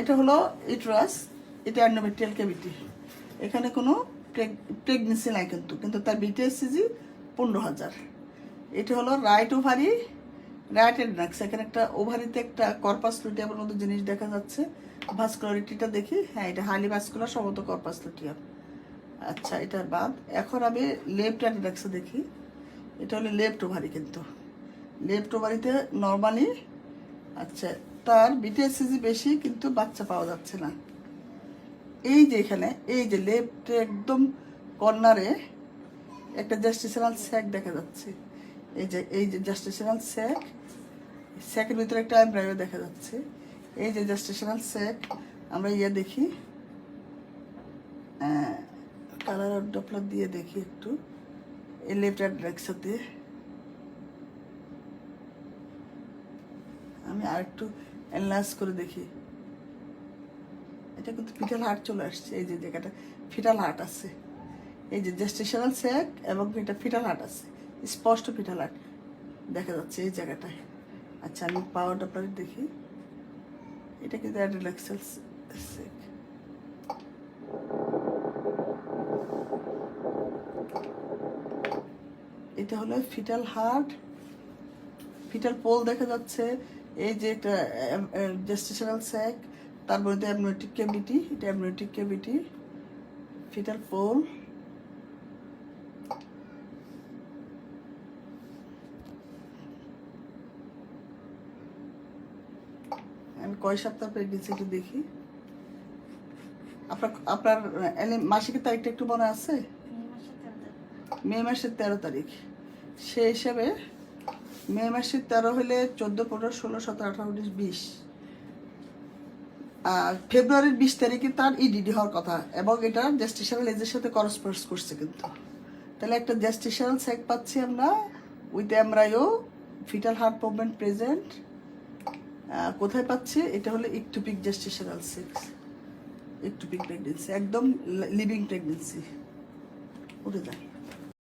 এটা হলো ইটরাস এটা অ্যান্ডোমেট্রিয়াল ক্যাভিটি। এখানে কোনো প্রেগনেন্সি নাই কিন্তু কিন্তু তার বিটিএসসিজি পনেরো হাজার। এটা হলো রাইট ওভারি, রাইট এডনাক্স এখানে একটা ওভারিতে একটা কর্পাস লুটিয়ামের মতো জিনিস দেখা যাচ্ছে। ভাস্কুলারিটিটা দেখি। হ্যাঁ এটা হাইলি ভাস্কুলার সম্ভবত কর্পাস লুটিয়াম আচ্ছা এটার বাদ। এখন আমি লেফট অ্যাডনাক্সে দেখি। এটা হলো লেফট ওভারি কিন্তু। লেফট ওভারিতে নর্মালি আচ্ছা তার বিটিএসসিজি বেশি, কিন্তু বাচ্চা পাওয়া যাচ্ছে না। এই যে এখানে, এই যে লেফটে একদম কর্নারে একটা জাস্টিশনাল স্যাক দেখা যাচ্ছে। এই যে এই যে জাস্টিশনাল স্যাক স্যাকের ভিতরে একটা এমব্রাইও দেখা যাচ্ছে। এই যে জাস্টিশনাল স্যাক আমরা ইয়ে দেখি। কালার আর ডপলার দিয়ে দেখি একটু। এই লেফট অ্যাড্রেক্সাতে আমি আর একটু এনলার্জ করে দেখি। এটা কিন্তু ফিটাল হার্ট চলে আসছে, এই যে জায়গাটা। ফিটাল হার্ট আছে। এই যে জেস্টেশনাল স্যাক এবং এটা ফিটাল হার্ট আছে। স্পষ্ট ফিটাল হার্ট দেখা যাচ্ছে এই জায়গাটায়। আচ্ছা আমি পাওয়ার ডপলার দেখি। এটা কিন্তু অ্যাড্রিলাক্সাল স্যাক এটা হলো ফিটাল হার্ট ফিটাল পোল দেখা যাচ্ছে। এই যে এটা জেস্টেশনাল স্যাক তার মধ্যে অ্যামনোটিক ক্যাভিটি এটা অ্যামনোটিক ক্যাভিটি ফিটাল পোল আমি কয় সপ্তাহ প্রেগনেন্সি একটু দেখি। আপনার আপনার মাসিকের তারিখটা একটু মনে আছে? মে মাসের তেরো তারিখ। সে হিসাবে মে মাসের তেরো হলে চোদ্দ, পনেরো, ষোলো, সতেরো, আঠারো, উনিশ, বিশ। আর ফেব্রুয়ারির বিশ তারিখে তার ইডিডি হওয়ার কথা এবং এটা জেস্টিশনাল এজের সাথে করসপন্স করছে কিন্তু। তাহলে একটা জেস্টিশনাল সেক পাচ্ছি আমরা with embryo fetal heart movement present কোথায় পাচ্ছি? এটা হলো ectopic gestational sac ectopic pregnancy একদম লিভিং প্রেগনেন্সি উঠে যায়।